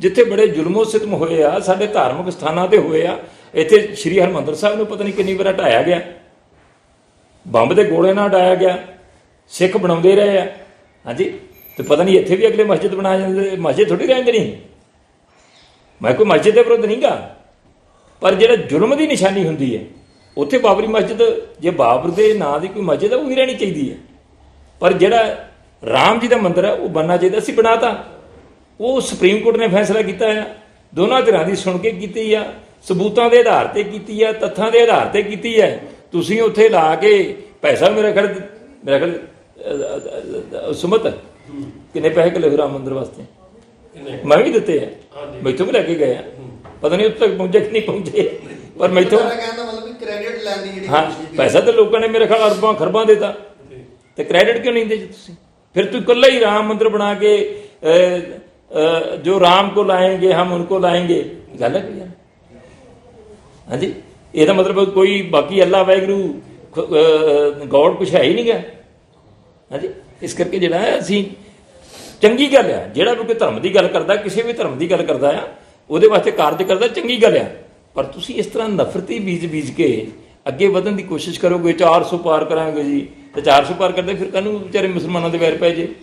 ਜਿੱਥੇ ਬੜੇ ਜ਼ੁਲਮੋ ਸਿਤਮ ਹੋਏ ਆ, ਸਾਡੇ ਧਾਰਮਿਕ ਸਥਾਨਾਂ ਤੇ ਹੋਏ ਆ, ਇੱਥੇ ਸ੍ਰੀ ਹਰਮੰਦਰ ਸਾਹਿਬ ਨੂੰ ਪਤਾ ਨਹੀਂ ਕਿੰਨੀ ਵਾਰ ਢਾਇਆ ਗਿਆ। ਬੰਬ ਦੇ ਗੋਲੇ ਨਾਲ ਢਾਇਆ ਗਿਆ। ਸਿੱਖ ਬਣਾਉਂਦੇ ਰਹੇ ਆ। ਹਾਂਜੀ? ਤੇ ਪਤਾ ਨਹੀਂ ਇੱਥੇ ਵੀ ਅਗਲੇ ਮਸਜਿਦ ਬਣਾ ਜਾਂਦੇ ਮਸਜਿਦ ਥੋੜੀ ਰਹਿੰਦੇ ਨਹੀਂ ਮੈਂ ਕੋਈ ਮਸਜਿਦ ਦੇ ਵਿਰੁੱਧ ਨਹੀਂਗਾ। ਪਰ ਜਿਹੜਾ ਜੁਰਮ ਦੀ ਨਿਸ਼ਾਨੀ ਹੁੰਦੀ ਹੈ ਉੱਥੇ ਬਾਬਰੀ ਮਸਜਿਦ ਜੇ ਬਾਬਰ ਦੇ ਨਾਂ ਦੀ ਕੋਈ ਮਸਜਿਦ ਹੈ ਉਹ ਵੀ ਰਹਿਣੀ ਚਾਹੀਦੀ ਹੈ। ਪਰ ਜਿਹੜਾ ਰਾਮ ਜੀ ਦਾ ਮੰਦਿਰ ਹੈ ਉਹ ਬਣਨਾ ਚਾਹੀਦਾ। ਸੀ ਬਣਾਤਾ। ਉਹ ਸੁਪਰੀਮ ਕੋਰਟ ਨੇ ਫੈਸਲਾ ਕੀਤਾ ਹੈ ਦੋਨਾਂ ਧਿਰਾਂ ਦੀ ਸੁਣ ਕੇ ਕੀਤੀ ਆ। ਸਬੂਤਾਂ ਦੇ ਆਧਾਰ ਤੇ ਕੀਤੀ ਆ ਤੱਥਾਂ ਦੇ ਆਧਾਰ ਤੇ ਕੀਤੀ ਹੈ ਤੁਸੀਂ ਉੱਥੇ ਲਾ ਕੇ ਪੈਸਾ ਮੇਰੇ ਖੜ ਮੇਰੇ ਖੜ ਸੁਮਤ ਕਿੰਨੇ ਪੈਸੇ ਕਿਲੇ ਰਾਮ ਮੰਦਿਰ ਵਾਸਤੇ? ਕਿੰਨੇ? ਮੈਂ ਵੀ ਦਿੱਤੇ ਆ। ਮੈਥੋਂ ਵੀ ਲੈ ਕੇ ਗਏ ਆ। ਪਤਾ ਨਹੀਂ ਉੱਥੇ ਤੱਕ ਪਹੁੰਚੇ ਕਿ ਨਹੀਂ ਪਹੁੰਚੇ। ਪਰ ਮੈਥੋਂ ਤੁਹਾਡਾ ਕਹਿਣ ਦਾ ਮਤਲਬ ਕਿ ਕ੍ਰੈਡਿਟ ਲੈਣ ਦੀ ਹਾਂ ਪੈਸਾ ਤਾਂ ਲੋਕਾਂ ਨੇ ਮੇਰੇ ਖਿਆਲ ਅਰਬਾਂ ਖਰਬਾਂ ਦਿੱਤਾ ਤੇ। ਕ੍ਰੈਡਿਟ ਕਿਉਂ ਨਹੀਂ ਦਿੰਦੇ ਤੁਸੀਂ? ਫਿਰ ਤੂੰ ਇਕੱਲਾ ਹੀ ਰਾਮ ਮੰਦਿਰ ਬਣਾ ਕੇ ਜੋ ਰਾਮ ਕੋ ਲਾਏਂਗੇ ਹਮ ਉनको ਲਾਏਂਗੇ ਗੱਲ ਹੈ ਕੋਈ ਹਾਂਜੀ? ਇਹਦਾ ਮਤਲਬ ਕੋਈ ਬਾਕੀ ਅੱਲਾ ਵੈਗਰੂ ਗੋਡ ਕੁਛ ਹੈ ਹੀ ਨਹੀਂ ਗਾ। ਹਾਂਜੀ? ਇਸ ਕਰਕੇ ਜਿਹੜਾ ਹੈ ਅਸੀਂ ਚੰਗੀ ਗੱਲ ਆ। ਜਿਹੜਾ ਵੀ ਕੋਈ ਧਰਮ ਦੀ ਗੱਲ ਕਰਦਾ ਕਿਸੇ ਵੀ ਧਰਮ ਦੀ ਗੱਲ ਕਰਦਾ ਆ ਉਹਦੇ ਵਾਸਤੇ ਕਾਰਜ ਕਰਦਾ ਚੰਗੀ ਗੱਲ ਆ। ਪਰ ਤੁਸੀਂ ਇਸ ਤਰ੍ਹਾਂ ਨਫ਼ਰਤੀ ਬੀਜ ਬੀਜ ਕੇ ਅੱਗੇ ਵਧਣ ਦੀ ਕੋਸ਼ਿਸ਼ ਕਰੋਗੇ 400 ਪਾਰ ਕਰਾਂਗੇ ਜੀ, ਤੇ 400 ਪਾਰ ਕਰਦੇ ਫਿਰ ਕਾਹਨੂੰ ਵਿਚਾਰੇ ਮੁਸਲਮਾਨਾਂ ਦੇ ਵੈਰ ਪੈ ਜੇ?